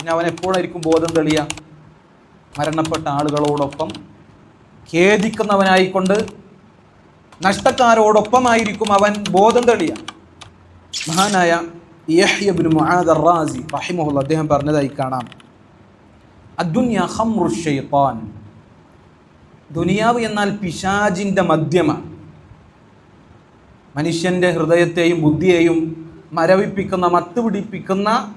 പിന്നെ അവൻ എപ്പോഴായിരിക്കും ബോധം തെളിയ? മരണപ്പെട്ട ആളുകളോടൊപ്പം ഖേദിക്കുന്നവനായിക്കൊണ്ട് നഷ്ടക്കാരോടൊപ്പമായിരിക്കും അവൻ ബോധം തെളിയ. മഹാനായ റാസി അദ്ദേഹം പറഞ്ഞതായി കാണാം. ദുനിയാവ് എന്നാൽ പിശാജിന്റെ മദ്യമാണ് മനുഷ്യന്റെ ഹൃദയത്തെയും ബുദ്ധിയെയും മരവിപ്പിക്കുന്ന മത്ത് പിടിപ്പിക്കുന്ന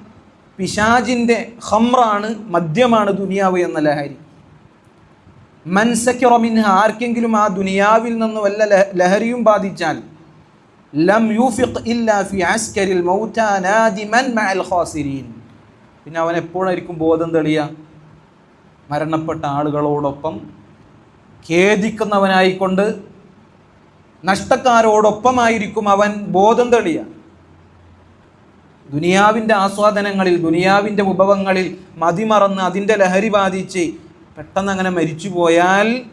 പിശാജിന്റെ ഹമ്രാണ് മദ്യമാണ് ദുനിയാവ് എന്ന ലഹരി. മൻസക്കിറമിൻഹ ആർക്കെങ്കിലും ആ ദുനിയാവിൽ നിന്ന് വല്ല ലഹരിയും ബാധിച്ചാൽ ലം യൂഫിഖ് ഇല്ലാ ഫി അസ്കരിൽ മൗറ്റാ നാദിമൻ മഅൽ ഖാസിരീൻ. പിന്നെ അവൻ എപ്പോഴായിരിക്കും ബോധം തെളിയ? മരണപ്പെട്ട ആളുകളോടൊപ്പം ഖേദിക്കുന്നവനായിക്കൊണ്ട് നഷ്ടക്കാരോടൊപ്പമായിരിക്കും അവൻ ബോധം തെളിയ. ദുനിയാവിന്റെ ആസ്വാദനങ്ങളിൽ ദുനിയാവിന്റെ ഉപവങ്ങളിൽ മതിമറന്ന് അതിന്റെ ലഹരി ബാധിച്ച് പെട്ടെന്ന് അങ്ങനെ മരിച്ചു പോയാൽ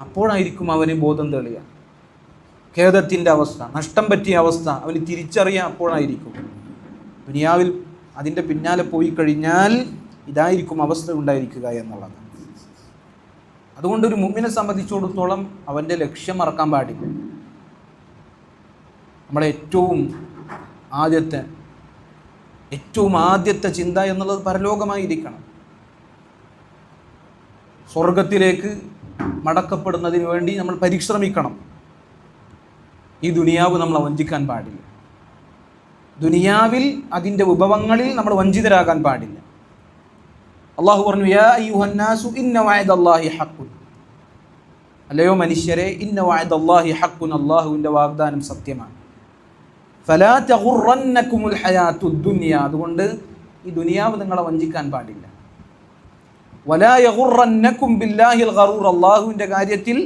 അപ്പോഴായിരിക്കും അവന് ബോധം തെളിയ ഖേദത്തിന്റെ അവസ്ഥ നഷ്ടം പറ്റിയ അവസ്ഥ അവന് തിരിച്ചറിയാൻ അപ്പോഴായിരിക്കും. ദുനിയാവിൽ അതിന്റെ പിന്നാലെ പോയി കഴിഞ്ഞാൽ ഇതായിരിക്കും അവസ്ഥ ഉണ്ടായിരിക്കുക എന്നുള്ളത്. അതുകൊണ്ട് ഒരു മുമ്മിനെ സംബന്ധിച്ചിടത്തോളം അവന്റെ ലക്ഷ്യം മറക്കാൻ പാടില്ല. നമ്മളെ ഏറ്റവും ആദ്യത്തെ ഏറ്റവും ആദ്യത്തെ ചിന്ത എന്നുള്ളത് പരലോകമായിരിക്കണം. സ്വർഗത്തിലേക്ക് മടക്കപ്പെടുന്നതിന് വേണ്ടി നമ്മൾ പരിശ്രമിക്കണം. ഈ ദുനിയാവ് നമ്മൾ വഞ്ചിക്കാൻ പാടില്ല. ദുനിയാവിൽ അതിന്റെ വിഭവങ്ങളിൽ നമ്മൾ വഞ്ചിതരാകാൻ പാടില്ല. അള്ളാഹു പറഞ്ഞു യാ അയ്യുഹന്നാസു ഇന്ന അല്ലയോ മനുഷ്യരെ ഇന്ന വായദ് അള്ളാഹി ഹക്കുൻ അള്ളാഹുവിന്റെ വാഗ്ദാനം സത്യമാണ്. ഫലാ അതുകൊണ്ട് ഈ ദുനിയാവ് നിങ്ങളെ വഞ്ചിക്കാൻ പാടില്ല. വലാ ബില്ലാഹിൽ അള്ളാഹുവിന്റെ കാര്യത്തിൽ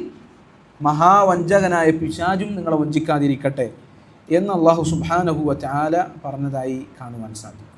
മഹാവഞ്ചകനായ പിശാജും നിങ്ങളെ വഞ്ചിക്കാതിരിക്കട്ടെ എന്ന് അള്ളാഹു സുബ്ഹാനഹു വ തആല പറഞ്ഞതായി കാണുവാൻ സാധിക്കും.